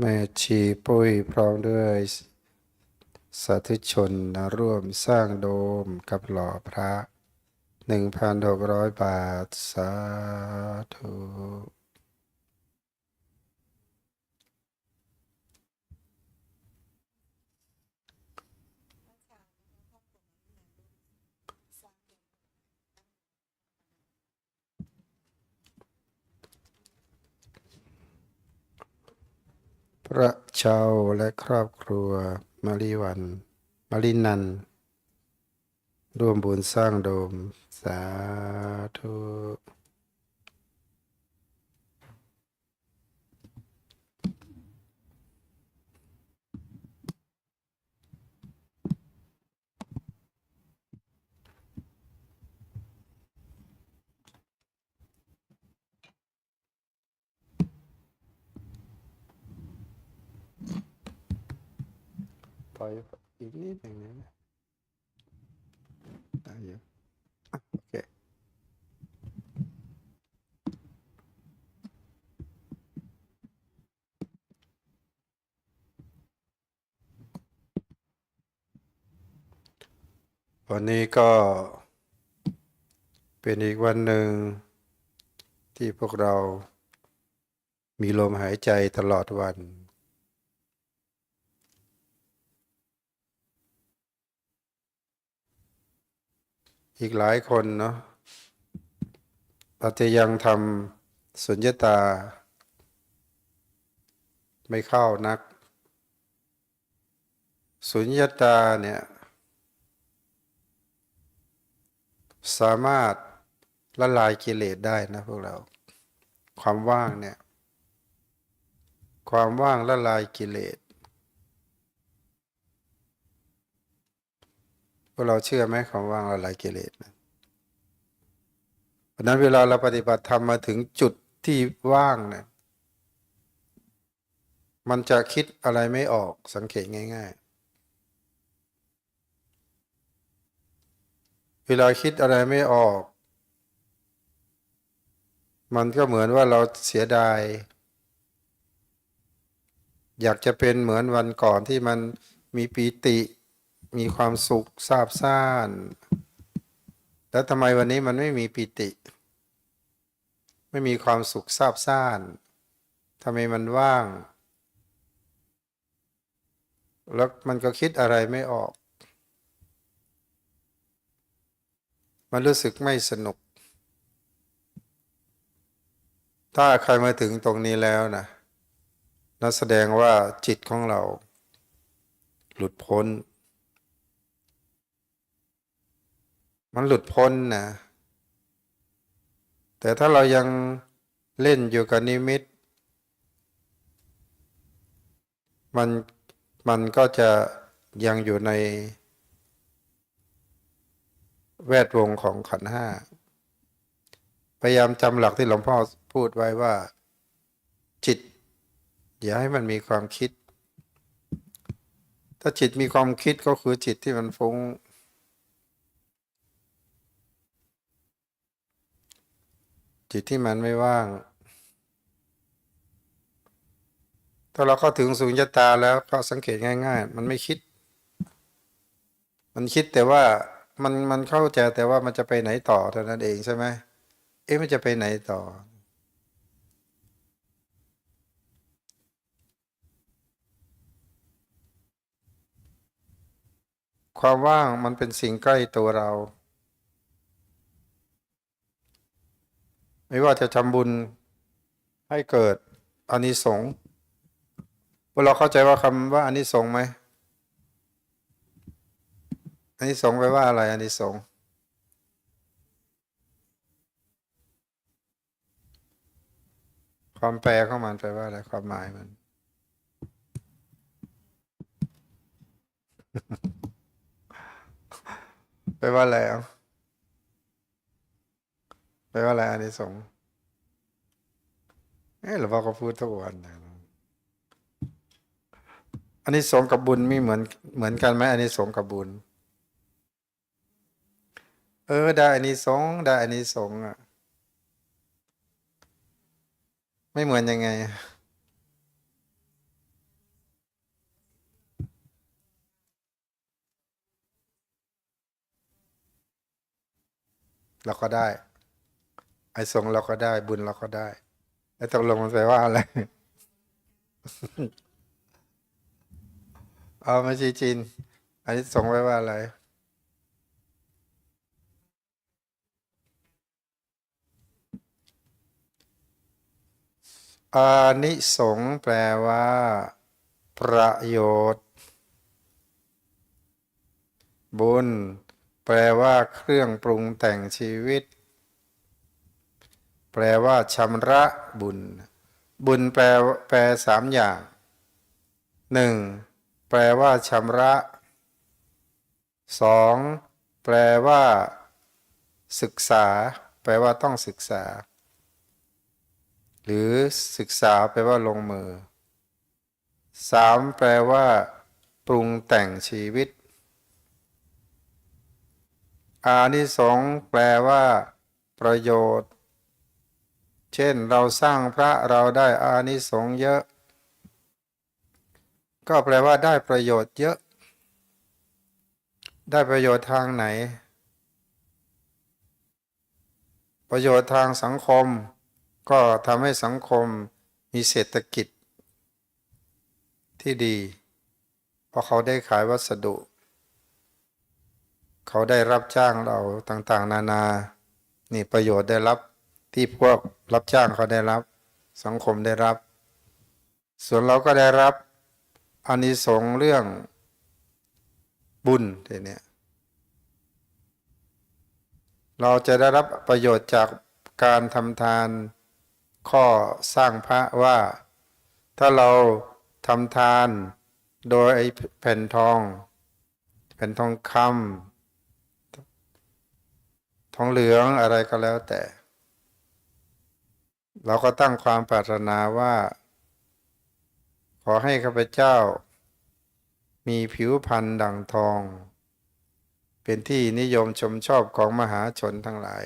แม่ชีปุ้ยพร้อมด้วยสาธุชนนะร่วมสร้างโดมกับหล่อพระหนึ่งพันหกร้อยบาท สาธุ พระเชาและครอบครัวมาริวันมารินัน ร่วมบุญสร้างโดม สาธุ ปล่อยอีกนิดหนึ่งนะได้เยอะอ่โอเควันนี้ก็เป็นอีกวันหนึ่งที่พวกเรามีลมหายใจตลอดวัน อีกหลายคนเนาะอาจจะยังทำสุญญตา ไม่เข้านัก สุญญตาเนี่ยสามารถละลายกิเลสได้นะพวกเรา ความว่างเนี่ย ความว่างละลายกิเลส วกเราเชื่อไหมความว่าละลายกิเลสนะเพราะนั้นเวลาเราปฏิบัติธรรมมาถึงจุดที่ว่างเนี่ยมันจะคิดอะไรไม่ออกสังเกตง่าย ๆ เวลาคิดอะไรไม่ออก มันก็เหมือนว่าเราเสียดาย อยากจะเป็นเหมือนวันก่อนที่มันมีปีติ มีความสุขซาบซ่าน แล้วทำไมวันนี้มันไม่มีปิติ ไม่มีความสุขซาบซ่านทำไมมันว่าง แล้วมันก็คิดอะไรไม่ออก มันรู้สึกไม่สนุก ถ้าใครมาถึงตรงนี้แล้วนะนั่นแสดงว่าจิตของเรา หลุดพ้น มันหลุดพ้นนะแต่ถ้าเรายังเล่นอยู่กับนิมิต มันมันก็จะยังอยู่ใน แวดวงของขันห้าพยายามจำหลักที่หลวงพ่อพูดไว้ว่า จิต อย่าให้มันมีความคิด ถ้าจิตมีความคิดก็คือจิตที่มันฟุง้ง จิตที่มันไม่ว่าง ถ้าเราเข้าถึงสุญญตาแล้วก็สังเกตง่าย ๆ มันไม่คิด มันคิดแต่ว่ามันมันเข้าใจแต่ว่ามันจะไปไหนต่อเท่านั้นเองใช่ไหมเอ๊ะมันจะไปไหนต่อความว่างมันเป็นสิ่งใกล้ตัวเรา ไม่ว่าจะทำบุญให้เกิดอานิสงส์พวกเราเข้าใจว่าคำว่าอานิสงส์ไหมอานิสงส์แปลว่าอะไรอานิสงส์ความแปลของมันแปลว่าอะไรความหมายมัน แปลว่าอะไรอะ แต่ว่าอะไรอานิสงส์เออหลวงพ่อก็พูดทุกวันนะอันนี้สงกับบุญมีเหมือนเหมือนกันไหมอันนี้สงกับบุญ เออได้อันนี้สงได้อันนี้สงอะ ไม่เหมือนยังไงเราก็ได้ อ้สงเราก็ได้ บุญเราก็ได้แล้วตกลงมันแปลว่าอะไรเอามาชีจินอันนี้ส่งไว้ว่าอะไรอานิสงส์แปลว่า ประโยชน์ บุญ แปลว่าเครื่องปรุงแต่งชีวิต แปลว่าชำระบุญ บุญแปลแปลสามอย่างหนึ่งแปลว่าชำระสองแปลว่า ศึกษา แปลว่าต้องศึกษา หรือศึกษาแปลว่าลงมือสามแปลว่า ปรุงแต่งชีวิต อานิสงส์แปลว่า ประโยชน์ เช่นเราสร้างพระเราได้อานิสงส์เยอะ ก็แปลว่าได้ประโยชน์เยอะ ได้ประโยชน์ทางไหน ประโยชน์ทางสังคม ก็ทำให้สังคมมีเศรษฐกิจ ที่ดี เพราะเขาได้ขายวัสดุ เขาได้รับจ้างเราต่างๆ นานา นี่ประโยชน์ได้รับ ที่พวกรับจ้างเขาได้รับ สังคมได้รับ ส่วนเราก็ได้รับอานิสงส์เรื่องบุญทีเนี้ยเราจะได้รับประโยชน์จากการทำทานข้อสร้างพระว่า ถ้าเราทำทานโดยไอ้แผ่นทอง แผ่นทองคำทองเหลืองอะไรก็แล้วแต่ เราก็ตั้งความปรารถนาว่า ขอให้ข้าพเจ้า มีผิวพรรณดังทอง เป็นที่นิยมชมชอบของมหาชนทั้งหลาย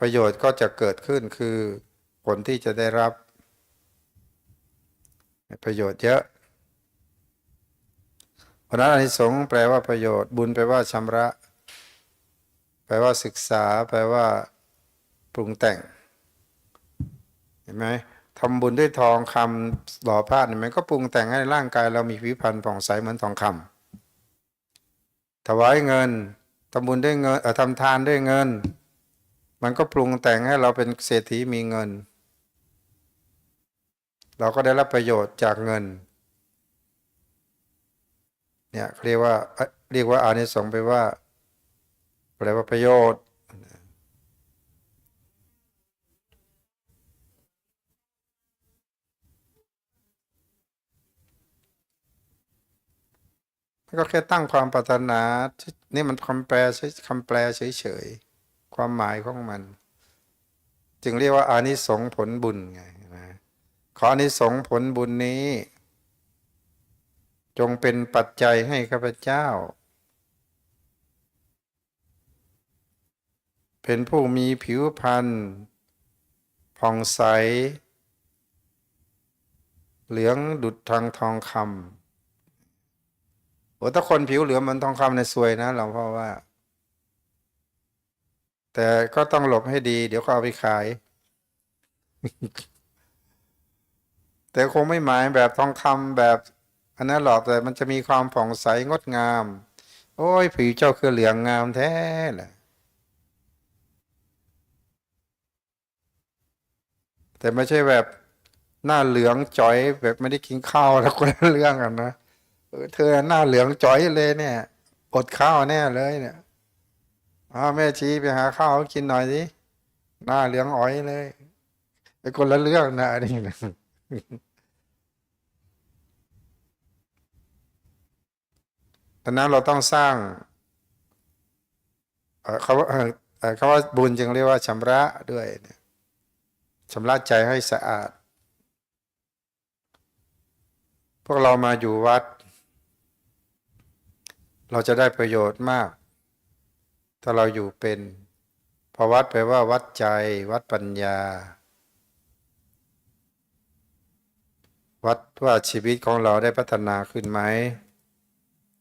ประโยชน์ก็จะเกิดขึ้นคือผลที่จะได้รับ ประโยชน์เยอะเพราะนั้นอนิสงส์แปลว่าประโยชน์บุญแปลว่าชำระ แปลว่าศึกษา แปลว่าปรุงแต่ง เห็นไหมทำบุญด้วยทองคำหล่อพระเนี่ยมันก็ปรุงแต่งให้ร่างกาย เรามีผิวพรรณผ่องใสเหมือนทองคำถวายเงินทำบุญด้วยเงินเออทำทานด้วยเงิน มันก็ปรุงแต่งให้เราเป็นเศรษฐีมีเงิน เราก็ได้รับประโยชน์จากเงินเนี่ยเรียกว่าเอ่อเรียกว่าอานิสงส์ไปว่าแปลว่าประโยชน์ ก็แค่ตั้งความปรารถนานี่มันคำแปลเฉยคำแปลเฉยๆความหมายของมัน จึงเรียกว่าอานิสงผลบุญไงนะขออานิสงผลบุญนี้ จงเป็นปัจจัยให้ข้าพเจ้า เป็นผู้มีผิวพรรณผ่องใส เหลืองดุดทางทองคำ โอ้ถ้าคนผิวเหลืองมันทองคำในยซวยนะหลวงพ่อว่า แต่ก็ต้องหลบให้ดี เดี๋ยวเขาเอาไปขาย แต่คงไม่หมายแบบทองคำแบบอันนั้นหรอกแต่มันจะมีความผ่องใสงดงาม โอ้ยผิวเจ้าคือเหลืองงามแท้แหละแต่ไม่ใช่แบบหน้าเหลืองจ๋อยแบบไม่ได้กินข้าวแล้วคนละเรื่องกันนะ เธอหน้าเหลืองจ๋อยเลยเนี่ยอดข้าวแน่เลยเนี่ยอ้าแม่ชี้ไปหาข้าวกินหน่อยสิหน้าเหลืองอ๋อยเลยไอ้คนละเรื่องนะอันนี้นะดังนั้นเราต้องสร้างเขาว่าเอ่อเอ่อเขาว่าบุญจึงเรียกว่าชำระด้วยเนี่ยชำระใจให้สะอาด พวกเรามาอยู่วัด เราจะได้ประโยชน์มาก ถ้าเราอยู่เป็นพอวัดแปลว่าวัดใจ วัดปัญญา วัดว่าชีวิตของเราได้พัฒนาขึ้นไหม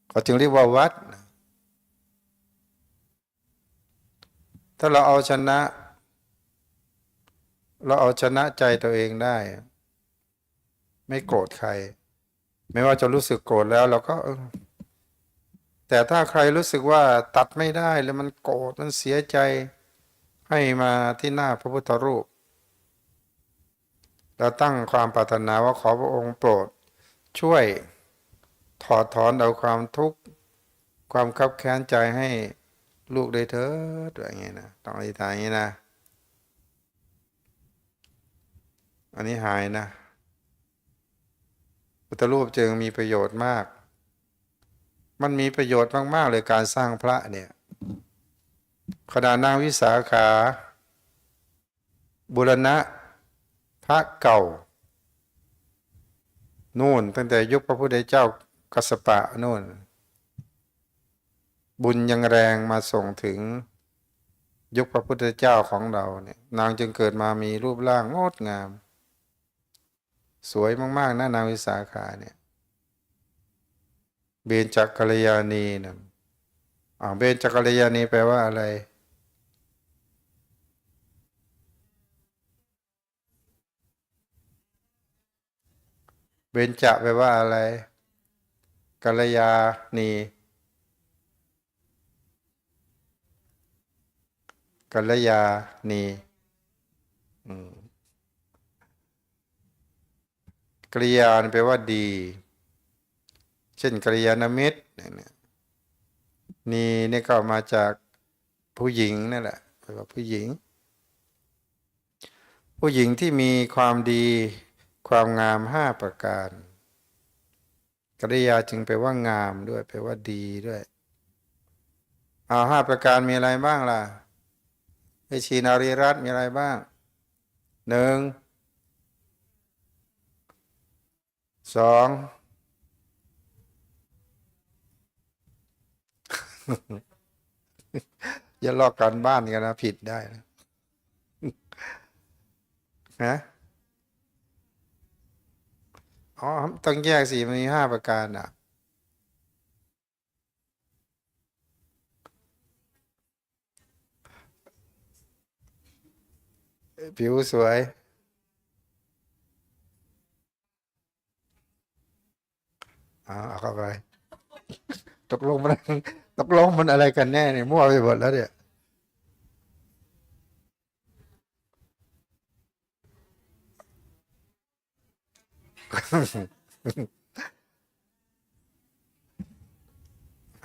เขาจึงเรียกว่าวัด ถ้าเราเอาชนะ เราเอาชนะใจตัวเองได้ ไม่โกรธใคร ไม่ว่าจะรู้สึกโกรธแล้วเราก็ แต่ถ้าใครรู้สึกว่าตัดไม่ได้แล้วมันโกรธมันเสียใจให้มาที่หน้าพระพุทธรูปเราตั้งความปรารถนาว่าขอพระองค์โปรด ช่วยถอดถอนเอาความทุกข์ความคับแค้นใจให้ลูกได้เถิดอย่างนี้นะต้องอธิษฐานอย่างนี้นะ อันนี้หายนะพุทธรูปจึงมีประโยชน์มาก มันมีประโยชน์มาก ๆ เลยการสร้างพระเนี่ยขณะนางวิสาขา บุรณะ พระเก่า นู่นตั้งแต่ยุคพระพุทธเจ้ากัสสปะนู่น บุญยังแรงมาส่งถึงยุคพระพุทธเจ้าของเราเนี่ย นางจึงเกิดมามีรูปร่างงดงาม สวยมาก ๆนะนางวิสาขาเนี่ย เบญจกัลยาณีนะอ่าเบญจกัลยาณีแปลว่าอะไร เบญจแปลว่าอะไร กัลยาณีกัลยาณีกริยาแปลว่าดี ช่นกริยานมิตรเนี่ยนีนี่ก็มาจากผู้หญิงนั่นแหละแปลว่าผู้หญิง ผู้หญิงที่มีความดีความงามห้าประการ กริยาจึงแปลว่างามด้วยแปลว่าดีด้วย เอาห้าประการมีอะไรบ้างล่ะไอชีนารีรัตน์มีอะไรบ้างหนึ่งสอง อย่าลอกการบ้านกันนะผิดได้นะฮะอ๋อต้องแยกสิมันมีห้าประการอะผิวสวยอ่าเอาเข้าไป ตกลงมัน ตกลงมันอะไรกันแน่เนี่ยมั่วไปหมดแล้วเนี่ย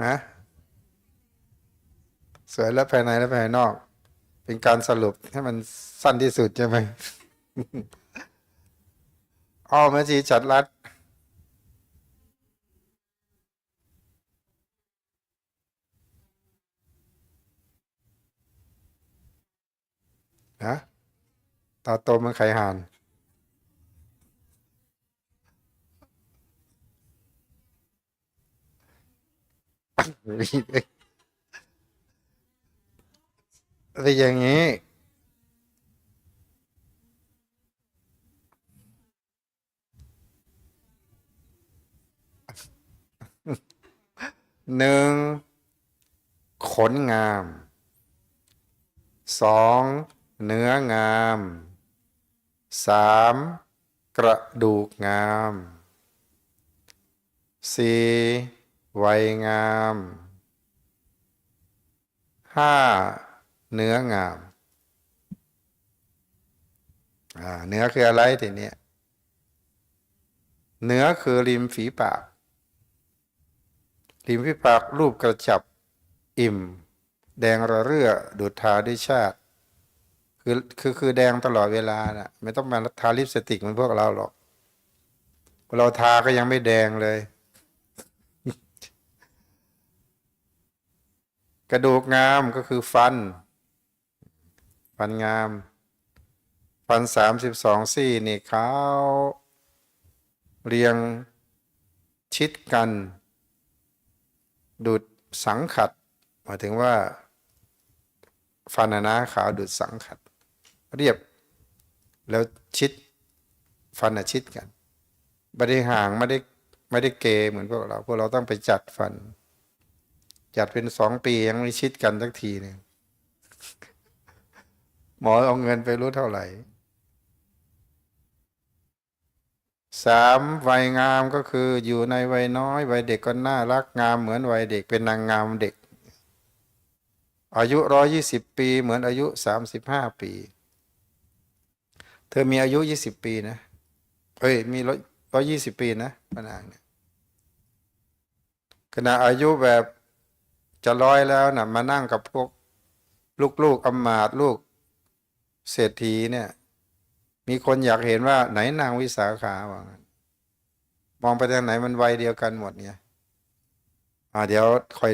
ฮะสวยแล้วภายในแล้วภายนอก เป็นการสรุปให้มันสั้นที่สุดใช่ไหมอ้อแม่ชีจัดรัด นะตาโตมันไข่ห่านเป็นอย่างนี้ หนึ่ง ขนงาม สอง เนื้องามสามกระดูกงามสี่วัยงามห้าเนื้องามเนื้อคืออะไรทีนี้เนื้อคือริมฝีปาก ริมฝีปากรูปกระจับ อิ่ม แดงระเรื่อดูดทาด้วยชาติ คือคือคือแดงตลอดเวลานะ่ะ ไม่ต้องมาทาลิปสติกเหมือนพวกเราหรอก เราทาก็ยังไม่แดงเลย กระดูกงามก็คือฟัน ฟันงาม ฟันสามสิบสองซี่นี่เขาเรียงชิดกันดูดสังขัดหมายถึงว่าฟันนะขาวดูดสังขัด เรียบ แล้วชิดฟันอะชิดกันไม่ได้ห่างไม่ได้ไม่ได้เกเหมือนพวกเราพวกเราต้องไปจัดฟัน จัดเป็นสองปียังไม่ชิดกันสักทีหนึ่งหมอเอาเงินไปรู้เท่าไหร่สามวัยงามก็คืออยู่ในวัยน้อยวัยเด็กก็น่ารักงามเหมือนวัยเด็กเป็นนางงามเด็ก อายุร้อยี่สิบปีเหมือนอายุสามสิบห้าปี เธอมีอายุยี่สิบปีนะเอ้ยมีร้อยร้อยี่สิบปีนะพระนางเนี่ยขณะอายุแบบจะร้อยแล้วนะมานั่งกับพวกลูกๆอำมาตย์ลูกเศรษฐีเนี่ย มีคนอยากเห็นว่าไหนนางวิสาขาว่างั้นมองไปทางไหนมันวัยเดียวกันหมดเนี่ย อ่าเดี๋ยวคอย